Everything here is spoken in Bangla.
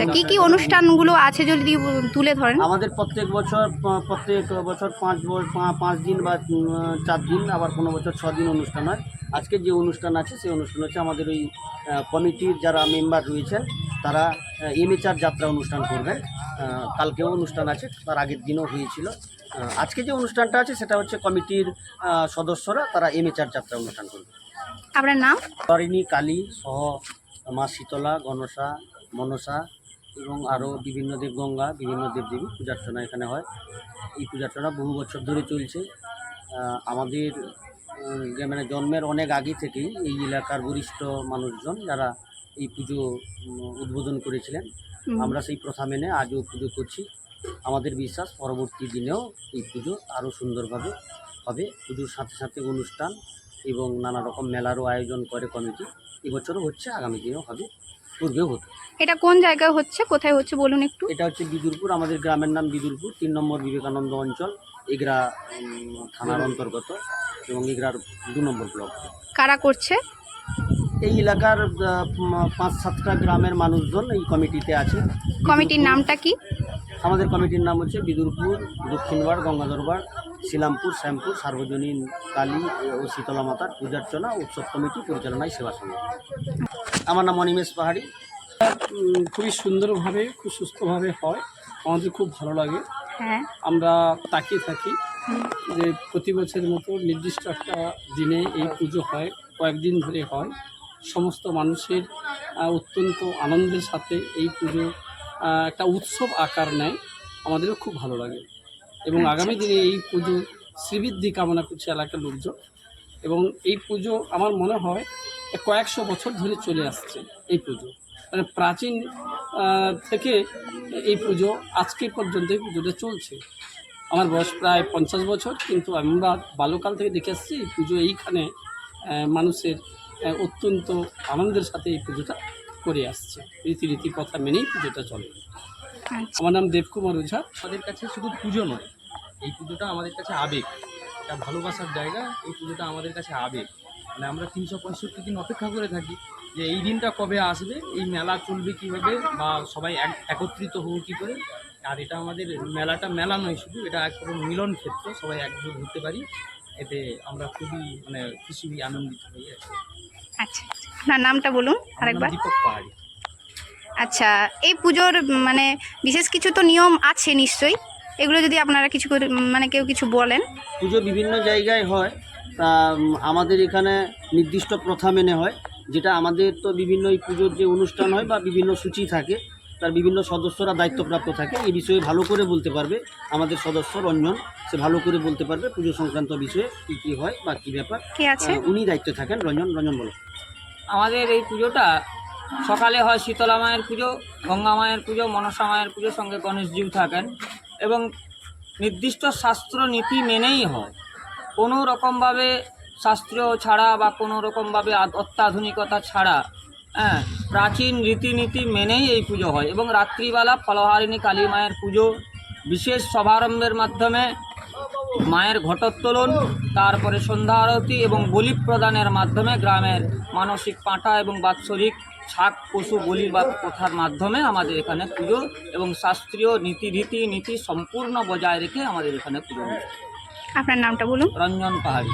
আচ্ছা কি কি অনুষ্ঠানগুলো আছে যদি তুলে ধরেন? আমাদের প্রত্যেক বছর প্রত্যেক বছর পাঁচ পাঁচ দিন বা চার দিন আবার কোনো বছর ছ দিন অনুষ্ঠান হয়। আজকে যে অনুষ্ঠান আছে সেই অনুষ্ঠান হচ্ছে আমাদের ওই কমিটির যারা মেম্বার রয়েছেন তারা এমএচআর যাত্রা অনুষ্ঠান করবেন। কালকেও অনুষ্ঠান আছে তার আগের দিনও হয়েছিল। আজকে যে অনুষ্ঠানটা আছে সেটা হচ্ছে কমিটির সদস্যরা তারা এমএচআর যাত্রা অনুষ্ঠান করবে আপনার নাম? তরিণী কালী সহ মা শীতলা গণসা মনসা এবং আরও বিভিন্ন দেবগঙ্গা বিভিন্ন দেবদেবী পূজার্চনা এখানে হয়। এই পূজার্চনা বহু বছর ধরে চলছে। আমাদের মানে জন্মের অনেক আগে থেকেই এই এলাকার বরিষ্ঠ মানুষজন যারা এই পুজো উদ্বোধন করেছিলেন আমরা সেই প্রথা মেনে আজও পুজো করছি। আমাদের বিশ্বাস পরবর্তী দিনেও এই পুজো আরও সুন্দরভাবে হবে। পুজোর সাথে সাথে অনুষ্ঠান এবং নানা রকম মেলারও আয়োজন করে কমিটি। এবছরও হচ্ছে আগামী দিনেও হবে। পূর্বেও হতো এটা কোন জায়গায় হচ্ছে? কোথায় হচ্ছে বলুন একটু। এটা হচ্ছে বিদুরপুর আমাদের গ্রামের নাম বিদুরপুর তিন নম্বর বিবেকানন্দ অঞ্চল এগরা থানার অন্তর্গত এবং এগরার দু নম্বর ব্লক। কারা করছে? এই এলাকার পাঁচ সাতটা গ্রামের মানুষজন এই কমিটিতে আছে। কমিটির নামটা কি? আমাদের কমিটির নাম হচ্ছে বিদুরপুর দক্ষিণবাড় গঙ্গাধরবাড় শিলামপুর শ্যামপুর সার্বজনীন কালী ও শীতলা মাতার পূজার্চনা উৎসব কমিটি পরিচালনায় সেবা সংঘ। আমার নাম অনিমেষ পাহাড়ি। খুবই সুন্দরভাবে খুব সুস্থভাবে হয়। আমাদের খুব ভালো লাগে। হ্যাঁ। আমরা তাকিয়ে থাকি যে প্রতি বছরের মতো নির্দিষ্ট একটা দিনে এই পুজো হয় কয়েকদিন ধরে হয়। সমস্ত মানুষের অত্যন্ত আনন্দের সাথে এই পুজো একটা উৎসব আকার নেয়। আমাদেরও খুব ভালো লাগে। এবং আচ্ছা, আগামী দিনে এই পুজো শ্রীবৃদ্ধি কামনা করছে এলাকার লোকজন। এবং এই পুজো আমার মনে হয় কয়েকশো বছর ধরে চলে আসছে এই পুজো। মানে প্রাচীন থেকে এই পুজো আজকে পর্যন্ত এই পুজোটা চলছে। আমার বয়স প্রায় পঞ্চাশ বছর কিন্তু আমরা বাল্যকাল থেকে দেখে আসছি এই পুজো এইখানে মানুষের অত্যন্ত আনন্দের সাথে এই পুজোটা করে আসছে। রীতিরীতি কথা মেনেই পুজোটা চলে। আচ্ছা আমার নাম দেবকুমার ওঝা। আমাদের কাছে শুধু পুজো নয় এই পুজোটা আমাদের কাছে আবেগ। এটা ভালোবাসার জায়গা এই পুজোটা আমাদের কাছে আবেগ। মানে আমরা তিনশো পঁয়ষট্টি দিন অপেক্ষা করে থাকি যে এই দিনটা কবে আসবে এই মেলা চলবে কীভাবে বা সবাই এক একত্রিত হব কী করে। আর এটা আমাদের মেলাটা মেলা নয় শুধু এটা এক রকম মিলন ক্ষেত্র সবাই একজোট হতে পারি। এতে আমরা খুবই মানে খুশি আনন্দিত হই কি। আচ্ছা আপনার নামটা বলুন আরেকবার। দীপক পাহাড়ি। আচ্ছা এই পুজোর মানে বিশেষ কিছু তো নিয়ম আছে নিশ্চয়ই। এগুলো যদি আপনারা কিছু করে মানে কেউ কিছু বলেন। পুজো বিভিন্ন জায়গায় হয়। তা আমাদের এখানে নির্দিষ্ট প্রথা মেনে হয় যেটা আমাদের তো বিভিন্ন এই পুজোর যে অনুষ্ঠান হয় বা বিভিন্ন সূচি থাকে তার বিভিন্ন সদস্যরা দায়িত্বপ্রাপ্ত থাকে। এই বিষয়ে ভালো করে বলতে পারবে আমাদের সদস্য রঞ্জন। সে ভালো করে বলতে পারবে পুজো সংক্রান্ত বিষয়ে কী কী হয় বা কী ব্যাপার। কে আছে? উনি দায়িত্বে থাকেন রঞ্জন। রঞ্জন বলো। আমাদের এই পুজোটা সকালে হয় শীতলা মায়ের পুজো, গঙ্গা মায়ের পুজো, মনসা মায়ের পুজোর সঙ্গে গণেশজিউ থাকেন। এবং নির্দিষ্ট শাস্ত্র নীতি মেনেই হয়। কোনো রকমভাবে শাস্ত্র ছাড়া বা কোনো রকমভাবে অত্যাধুনিকতা ছাড়া হ্যাঁ প্রাচীন রীতিনীতি মেনেই এই পুজো হয়। এবং রাত্রিবেলা ফলহারিণী কালী মায়ের পুজো বিশেষ সমারম্ভের মাধ্যমে মায়ের ঘটোত্তোলন, তারপরে সন্ধ্যা আরতি এবং বলি প্রদানের মাধ্যমে গ্রামের মানসিক পাঁঠা এবং বাৎসরিক শাক পশু বলি বা প্রথার মাধ্যমে আমাদের এখানে পুজো এবং শাস্ত্রীয় নীতি রীতি নীতি সম্পূর্ণ বজায় রেখে আমাদের এখানে পুজো আপনার নামটা বলুন। রঞ্জন পাহাড়ি।